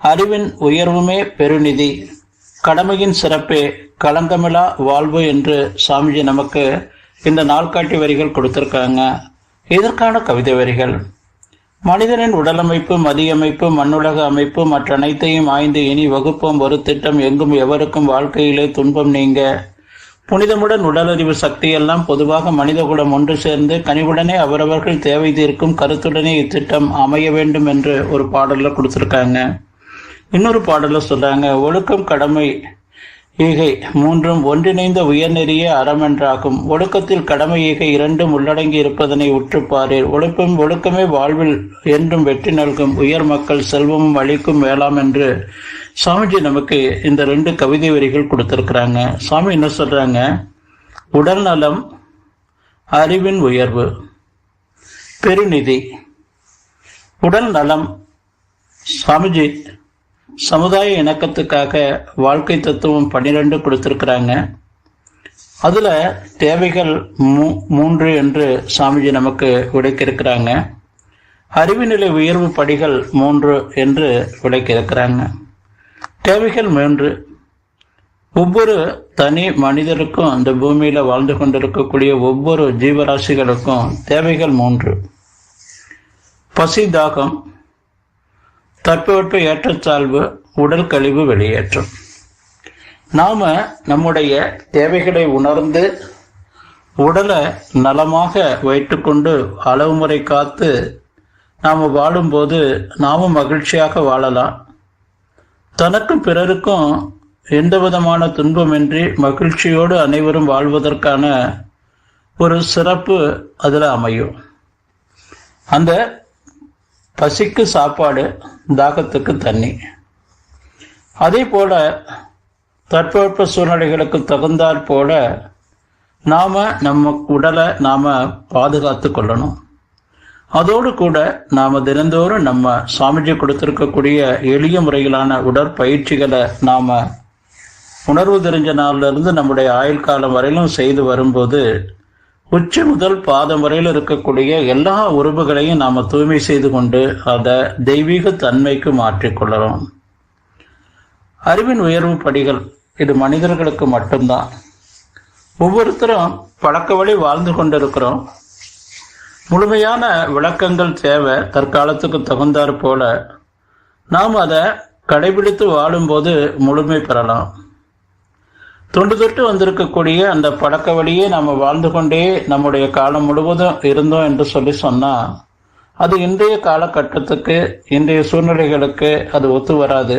அறிவின் உயர்வுமே பெருநிதி. கடமையின் சிறப்பே களங்கமிலா வாழ்வு என்று சாமிஜி நமக்கு இந்த நாள்காட்டி வரிகள் கொடுத்திருக்காங்க. இதற்கான கவிதை வரிகள். மனிதனின் உடலமைப்பு மதியமைப்பு மண்ணுலக அமைப்பு மற்ற அனைத்தையும் ஆய்ந்து இனி வகுப்போம். ஒரு திட்டம் எங்கும் எவருக்கும் வாழ்க்கையிலே துன்பம் நீங்க. புனிதமுடன் உடலறிவு சக்தியெல்லாம் பொதுவாக மனிதகுலம் ஒன்று சேர்ந்து கனிவுடனே அவரவர்கள் தேவை தீர்க்கும் கருத்துடனே இத்திட்டம் அமைய வேண்டும் என்று ஒரு பாடலில் கொடுத்துருக்காங்க. இன்னொரு பாடல்ல சொல்றாங்க ஒழுக்கம் கடமை ஈகை மூன்றும் ஒன்றிணைந்த உயர்நெறிய அறமென்றாகும் ஒழுக்கத்தில் கடமை ஈகை இரண்டும் உள்ளடங்கி இருப்பதனை உற்றுப்பாரீர் ஒழுக்கம் ஒழுக்கமே வாழ்வில் என்றும் வெற்றி நல்கும். உயர் மக்கள் செல்வமும் அளிக்கும் வேளாம் என்று சாமிஜி நமக்கு இந்த ரெண்டு கவிதை வரிகள் கொடுத்திருக்கிறாங்க. சாமி என்ன சொல்றாங்க? உடல் நலம் அறிவின் உயர்வு பெருநிதி. உடல் நலம் சாமிஜி சமுதாய இணக்கத்துக்காக வாழ்க்கை தத்துவம் பன்னிரெண்டு கொடுத்துருக்குறாங்க. அதில் தேவைகள் மூ மூன்று என்று சாமிஜி நமக்கு விளக்கியிருக்கிறாங்க. அறிவு நிலை உயர்வு படிகள் மூன்று என்று விளக்கியிருக்கிறாங்க. தேவைகள் மூன்று. ஒவ்வொரு தனி மனிதருக்கும் இந்த பூமியில் வாழ்ந்து கொண்டிருக்கக்கூடிய ஒவ்வொரு ஜீவராசிகளுக்கும் தேவைகள் மூன்று. பசி தாகம் தட்பவெட்ப ஏற்றத்தாழ்வு உடல் கழிவு வெளியேற்றம். நாம் நம்முடைய தேவைகளை உணர்ந்து உடலை நலமாக வைத்துக்கொண்டு அளவு முறை காத்து நாம் வாழும்போது நாமும் மகிழ்ச்சியாக வாழலாம். தனக்கும் பிறருக்கும் எந்த விதமான துன்பமின்றி மகிழ்ச்சியோடு அனைவரும் வாழ்வதற்கான ஒரு சிறப்பு அதில் அமையும். அந்த பசிக்கு சாப்பாடு தாகத்துக்கு தண்ணி. அதே போல தட்பவெப்ப சூழ்நிலைகளுக்கு தகுந்தாற் போல நாம் நம்ம உடலை நாம் பாதுகாத்து கொள்ளணும். அதோடு கூட நாம் தினந்தோறும் நம்ம சுவாமிஜி கொடுத்திருக்கக்கூடிய எளிய முறையிலான உடற்பயிற்சிகளை நாம் உணர்வு தெரிஞ்ச நாள்ல இருந்து நம்முடைய ஆயுள் காலம் வரையிலும் செய்து வரும்போது உச்சி முதல் பாதம் வரையில் இருக்கக்கூடிய எல்லா உறுப்புகளையும் நாம தூய்மை செய்து கொண்டு அதை தெய்வீக தன்மைக்கு மாற்றிக்கொள்ளலாம் அறிவின் உயர்வு படிகள் இது மனிதர்களுக்கு மட்டும்தான். ஒவ்வொருத்தரும் பழக்க வழி வாழ்ந்து கொண்டிருக்கிறோம். முழுமையான விளக்கங்கள் தேவை தற்காலத்துக்கு தகுந்தாற் போல. நாம் அதை கடைபிடித்து வாழும்போது முழுமை பெறலாம். தொண்டு தொட்டு வந்திருக்கக்கூடிய அந்த பழக்க வழியே நம்ம வாழ்ந்து கொண்டே நம்முடைய காலம் முழுவதும் இருந்தோம் என்று சொல்லி சொன்னா அது இன்றைய காலகட்டத்துக்கு இன்றைய சூழ்நிலைகளுக்கு அது ஒத்து வராது.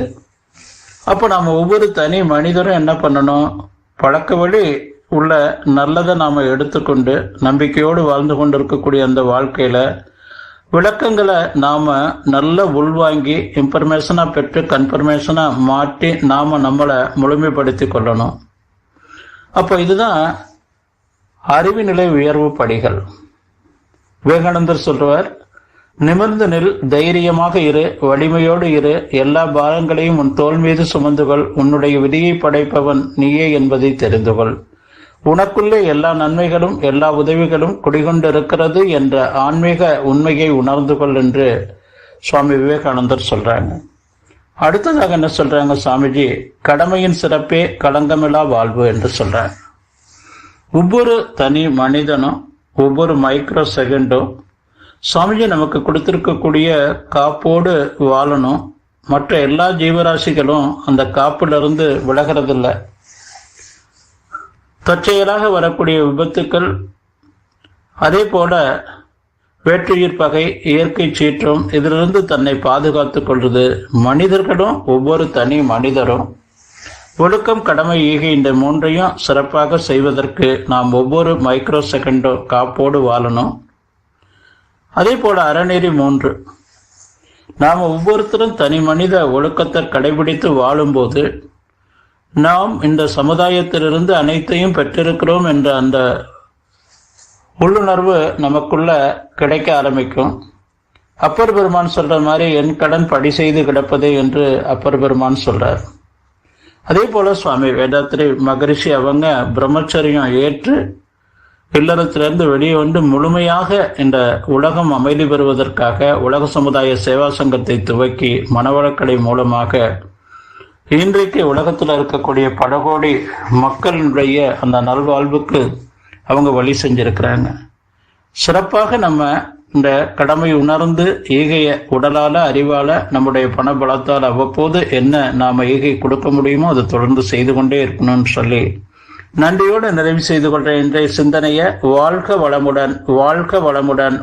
அப்போ நாம் ஒவ்வொரு தனி மனிதரும் என்ன பண்ணணும்? பழக்க வழி உள்ள நல்லதை நாம் எடுத்துக்கொண்டு நம்பிக்கையோடு வாழ்ந்து கொண்டு இருக்கக்கூடிய அந்த வாழ்க்கையில் விளக்கங்களை நாம் நல்ல உள்வாங்கி இன்ஃபர்மேஷனாக பெற்று கன்ஃபர்மேஷனாக மாற்றி நாம் நம்மளை முழுமைப்படுத்தி கொள்ளணும். அப்போ இதுதான் அறிவு நிலை உயர்வு படிகள். விவேகானந்தர் சொல்றவர் நிமிர்ந்து நில் தைரியமாக இரு வலிமையோடு இரு எல்லா பாரங்களையும் உன் தோல் மீது சுமந்துகொள் உன்னுடைய விதியை படைப்பவன் நீயே என்பதை தெரிந்து கொள். உனக்குள்ளே எல்லா நன்மைகளும் எல்லா உதவிகளும் குடிகொண்டிருக்கிறது என்ற ஆன்மீக உண்மையை உணர்ந்து கொள் என்று சுவாமி விவேகானந்தர் சொல்றாங்க. அடுத்ததாக என்ன சொல்றாங்க சாமிஜி? கடமையின் சிறப்பே களங்கமில்லா வாழ்வு என்று சொல்றாங்க. ஒவ்வொரு தனி மனிதனும் ஒவ்வொரு மைக்ரோ செகண்டும் சுவாமிஜி நமக்கு கொடுத்திருக்கக்கூடிய காப்போடு வாழணும். மற்ற எல்லா ஜீவராசிகளும் அந்த காப்பிலிருந்து விலகிறதில்லை. தற்செயலாக வரக்கூடிய விபத்துக்கள் அதே போல வேற்றுயிர் பகை இயற்கை சீற்றம் இதிலிருந்து தன்னை பாதுகாத்துக் கொள்வது மனிதர்களும் ஒவ்வொரு தனி மனிதரும். ஒழுக்கம் கடமை ஈகை இந்த மூன்றையும் சிறப்பாக செய்வதற்கு நாம் ஒவ்வொரு மைக்ரோ செகண்டோ காப்போடு வாழணும். அதே போல அறநெறி மூன்று. நாம் ஒவ்வொருத்தரும் தனி மனித ஒழுக்கத்தை கடைபிடித்து வாழும்போது நாம் இந்த சமுதாயத்திலிருந்து அனைத்தையும் பெற்றிருக்கிறோம் என்ற அந்த உள்ளுணர்வு நமக்குள்ள கிடைக்க ஆரம்பிக்கும். அப்பர் பெருமான் சொல்ற மாதிரி என் கடன் படி செய்து கிடப்பதே என்று அப்பர் பெருமான் சொல்றார். அதே போல சுவாமி வேதாத்திரி மகரிஷி அவங்க பிரம்மச்சரியம் ஏற்று இல்லறத்திலிருந்து வெளியே வந்து முழுமையாக இந்த உலகம் அமைதி பெறுவதற்காக உலக சமுதாய சேவா சங்கத்தை துவக்கி மனவளக்கடை மூலமாக இன்றைக்கு உலகத்தில் இருக்கக்கூடிய பல கோடி மக்களினுடைய அந்த நல்வாழ்வுக்கு அவங்க வழி செஞ்சிருக்கிறாங்க. சிறப்பாக நம்ம இந்த கடமை உணர்ந்து ஈகைய உடலால அறிவால நம்முடைய பண பலத்தால் அவ்வப்போது என்ன நாம ஈகை கொடுக்க முடியுமோ அதை தொடர்ந்து செய்து கொண்டே இருக்கணும்னு சொல்லி நன்றியோடு நிறைவு செய்து கொள்ற இன்றைய சிந்தனையை வாழ்க வளமுடன் வாழ்க வளமுடன்.